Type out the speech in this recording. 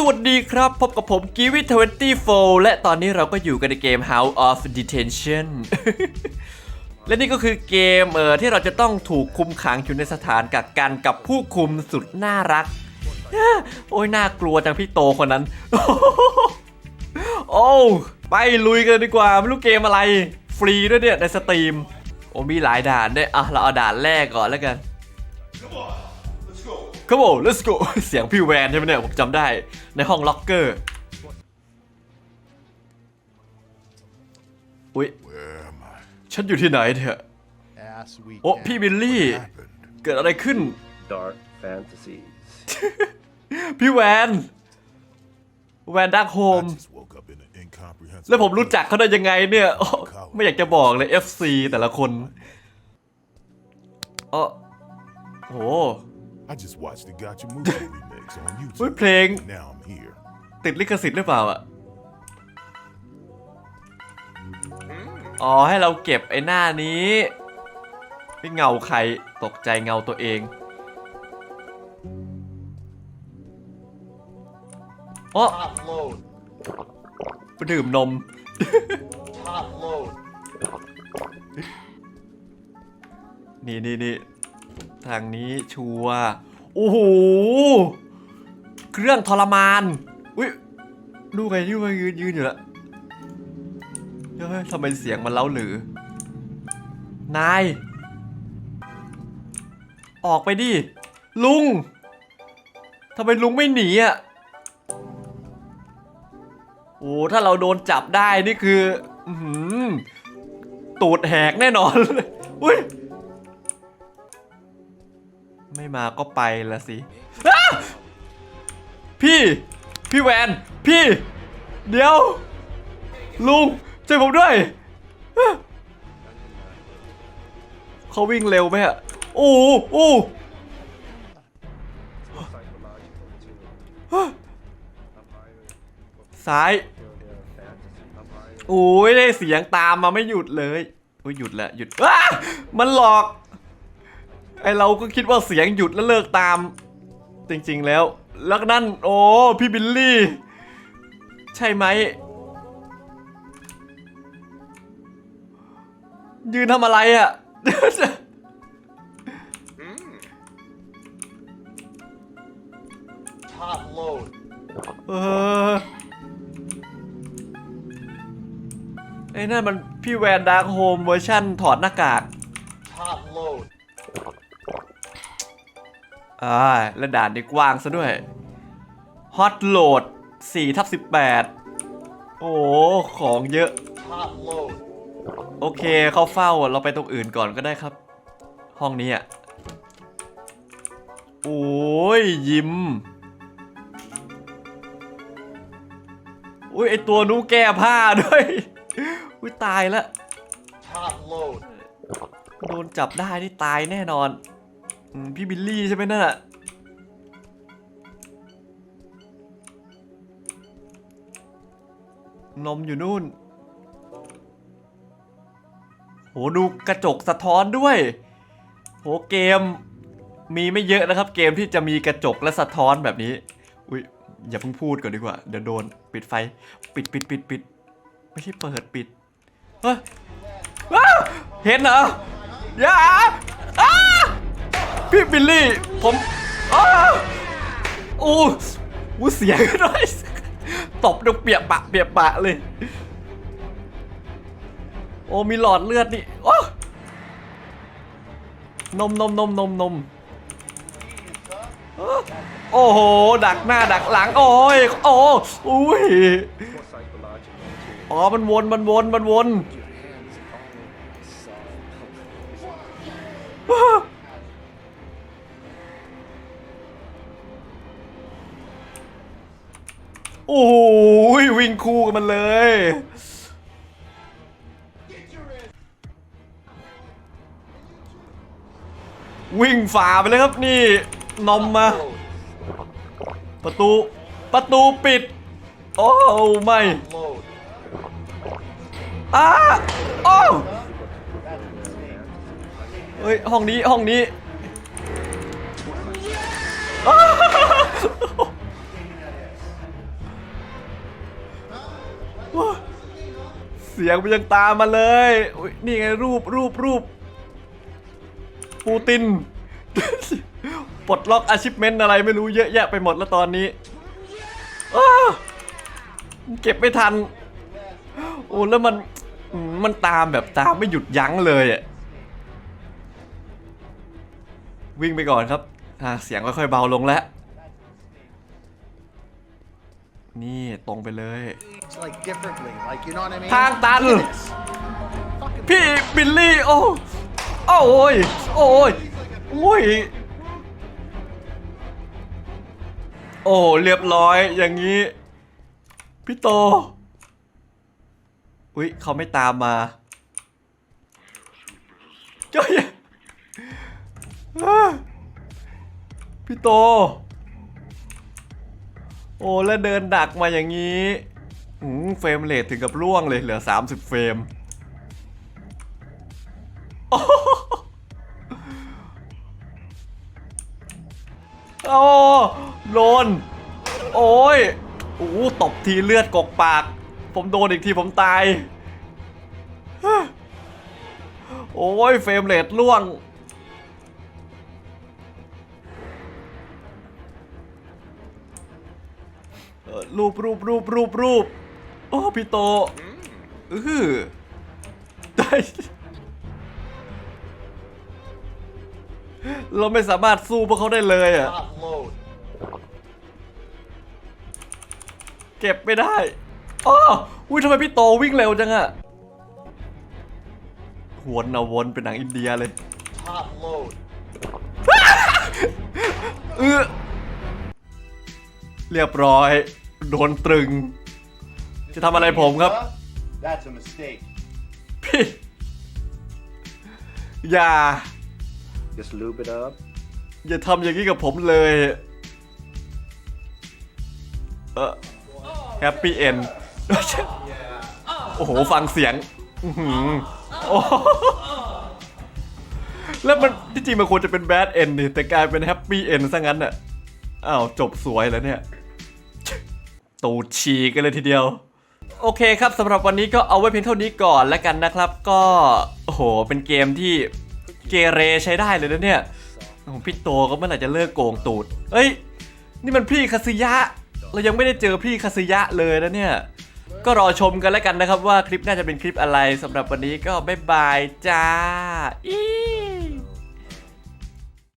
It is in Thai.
สวัสดีครับ พบกับผมกีวิท24 และตอนนี้เราก็อยู่กันในเกม House of Detention และนี่ก็คือเกมเออที่เราจะต้องถูกคุมขังอยู่ในสถานกักกันกับผู้คุมสุดน่ารัก โอ้ยน่ากลัวจังพี่โตคนนั้น โอ้ไปลุยกันดีกว่า ไม่รู้เกมอะไร ฟรีด้วยเนี่ยในสตรีม โอ้มีหลายด่านด้วยอะเราเอาด่านแรกก่อนแล้วกัน Come on let's go เสียงพี่แวนใช่ไหมเนี่ย ผมจำได้ในห้องล็อกเกอร์ อุ๊ย Where am I? ฉันอยู่ที่ไหนเนี่ย Ass weekend. โอ้ พี่บิลลี่ What happened? เกิดอะไรขึ้น Dark fantasies. พี่แวน แวนดักโฮ I ม just woke up in an incomprehensible. แล้วผมรู้จักเขาได้ยังไงเนี่ยโอ้ไม่อยากจะบอกเลย FC แต่ละคนเออโห I just watched the Gotcha movie remix on เฮ้ย YouTube. เพลง Now I'm here. ติดลิขสิทธิ์หรือเปล่าอะอ๋อให้เราเก็บไอ้หน้านี้ไม่เงาใครตกใจเงาตัวเองโอ้ Top load. ไปดื่มนม Top load. นี่นี่นี่ทางนี้ชัวร์ โอ้โห เครื่องทรมาน อุ้ยดูไงที่มายืนยืนอยู่ละเฮ้ยทำไมเสียงมันเล้าหรือนาย ออกไปดิ ลุง ทำไมลุงไม่หนีอะ โอ้ ถ้าเราโดนจับได้นี่คืออื้อหือตูดแหกแน่นอนเลยอุ้ย ไม่มาก็ไปละสิ พี่ พี่แวน พี่ เดี๋ยว ลุงช่วยผมด้วย เขาวิ่งเร็วไหมอะโอ้โหโอ้ซ้าย โอ้ยได้เสียงตามมาไม่หยุดเลย โอ้ยหยุดแล้วหยุดอ้ามันหลอก ไอเราก็คิดว่าเสียงหยุดแล้วเลิกตาม จริงๆแล้ว แล้วนั่น โอ้พี่บิลลี่ ใช่ไหม ยืนทำอะไรอะ่ะ Top load. เออไอ้นั่นมันพี่แวนดาร์คโฮมเวอร์ชั่นถอดหน้ากาก อ่าและด่านนี้กว้างซะด้วยฮอตโหลด4ทับ18 โอ้ของเยอะ Top load. โอเคเข้าเฝ้าเราไปตรงอื่นก่อนก็ได้ครับ ห้องนี้อะ โอ้ย ยิ้มอุ้ยไอตัวนู้แก้ผ้าด้วย อุ้ยตายแล้ว Top load. โดนจับได้นี่ตายแน่นอนอม พี่บิลลี่ใช่ไหมนั่นน่ะนมอยู่นู่น โหดูกระจกสะท้อนด้วย โหเกมมีไม่เยอะนะครับ เกมที่จะมีกระจกและสะท้อนแบบนี้ อุ้ยอย่าเพิ่งพูดก่อนดีกว่า เดี๋ยวโดน ปิดไฟ ปิดปิดปิดปิดไม่ใช่เปิดปิด เฮ้ยเห็นเหรออย่า พี่บิลลี่ ผมอ้าวโอ้เสียงด้วยตบดังเปียกปะเปียกปะเลย โอ้มีหลอดเลือดนี่โอ้นมนมนมนมนมโอ้โห ดักหน้าดักหลัง โอ้ยโอ้อุ้ยอ๋อ มันวนมันวนมันวน โอ้โหวิ่งคู่กันมันเลย วิ่งฝ่าไปเลยครับนี่นมมา ประตูประตูปิด โอ้ไม่อ้าโอ้เฮ้ยห้องนี้ห้องนี้ สียงมันยังตามมาเลยอุ๊ยนี่ไงรูปรูปรูปปูติน ปลดล็อกอาชิพเมนต์อะไรไม่รู้เยอะแยะไปหมดแล้วตอนนี้อ้าเก็บไม่ทัน โอ้แล้วมันมันตามแบบตามไม่หยุดยั้งเลยอะวิ่งไปก่อนครับเสียงค่อยๆเบาลงแล้ว นี่ตรงไปเลย It's like differently, like you know what I mean? ทางตัน Fucking พี่บิลลี่ โอ้โอ้ยโอ้ยโอ้ยโอ้เรียบร้อยอย่างนี้ พี่โต อุ๊ยเขาไม่ตามมาเจ้าอย่าอ่าพี่โต โอ้แล้วเดินดักมาอย่างนี้เฟรมเรทถึงกับร่วงเลยเหลือ 30 เฟรมโอ้โดน โอ้ยโอ้ตบทีเลือดกกปาก ผมโดนอีกทีผมตาย โอ้ยเฟรมเรทล่วง เอ่อรูปรูปรูปรูปรูปโอ้พี่โตอือได้ เราไม่สามารถสู้พวกเขาได้เลยอะ Top load. เก็บไม่ได้อ้ออุ้ยทำไมพี่โตวิ่งเร็วจังอะวนเอาวนเป็นหนังอินเดียเลย Top load. เออ เรียบร้อย โดนตรึง จะทำอะไรผมครับ That's a mistake. พี่อย่า Just lube it up. อย่าทำอย่างนี้กับผมเลย เออแฮปปี้เอนโอ้โห ฟังเสียงอื้อหือโอ้โหแล้วมันที่จริงมันควรจะเป็นแบดเอนนี่แต่กลายเป็นแฮปปี้เอนซะงั้นอะ อ้าว จบสวยแล้วเนี่ย ตูดฉีกกันเลยทีเดียว โอเคครับสำหรับวันนี้ก็เอาไว้เพียงเท่านี้ก่อนแล้วกันนะครับ ก็โอ้โหเป็นเกมที่เกเรใช้ได้เลยนะเนี่ยโอ้โหพี่โตก็เมื่อไหร่จะเลิกโกงตูดเอ้ย นี่มันพี่คาซึยะ เรายังไม่ได้เจอพี่คาซึยะเลยนะเนี่ย ก็รอชมกันแล้วกันนะครับว่าคลิปน่าจะเป็นคลิปอะไรสำหรับวันนี้ก็บ๊ายบายจ้าอี